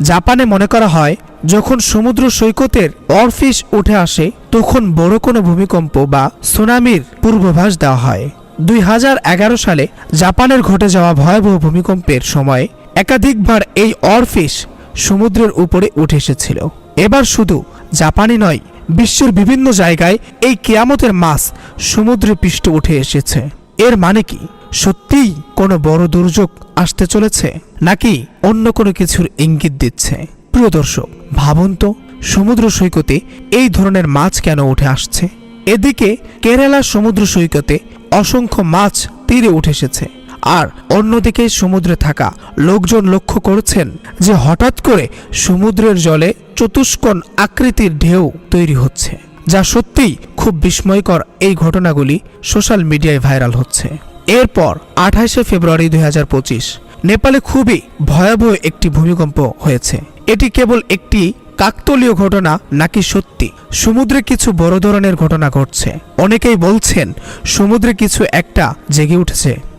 জাপানে মনে করা হয়, যখন সমুদ্র সৈকতের অরফিশ উঠে আসে, তখন বড় কোনো ভূমিকম্প বা সুনামির পূর্বাভাস দেওয়া হয়। দুই হাজার এগারো সালে জাপানের ঘটে যাওয়া ভয়াবহ ভূমিকম্পের সময় একাধিকবার এই অরফিশ সমুদ্রের উপরে উঠে এসেছিল। এবার শুধু জাপানই নয়, বিশ্বের বিভিন্ন জায়গায় এই কেয়ামতের মাছ সমুদ্রে পৃষ্ঠ উঠে এসেছে। এর মানে কি? সত্যিই কোনো বড় দুর্যোগ আসতে চলেছে নাকি অন্য কোনো কিছুর ইঙ্গিত দিচ্ছে? প্রিয় দর্শক, ভাবুন তো, সমুদ্র সৈকতে এই ধরনের মাছ কেন উঠে আসছে? এদিকে কেরালা সমুদ্র সৈকতে অসংখ্য মাছ তীরে উঠে এসেছে। আর অন্যদিকে সমুদ্রে থাকা লোকজন লক্ষ্য করেছেন যে হঠাৎ করে সমুদ্রের জলে চতুষ্কোণ আকৃতির ঢেউ তৈরি হচ্ছে, যা সত্যিই খুব বিস্ময়কর এই ঘটনাগুলি সোশ্যাল মিডিয়ায় ভাইরাল হচ্ছে। এরপর আঠাশে ফেব্রুয়ারি দুই হাজার পঁচিশ নেপালে খুবই ভয়াবহ একটি ভূমিকম্প হয়েছে। এটি কেবল একটি কাকতলীয় ঘটনা নাকি সত্যি? সমুদ্রে কিছু বড় ধরনের ঘটনা ঘটছে। অনেকেই বলছেন, সমুদ্রে কিছু একটা জেগে উঠেছে।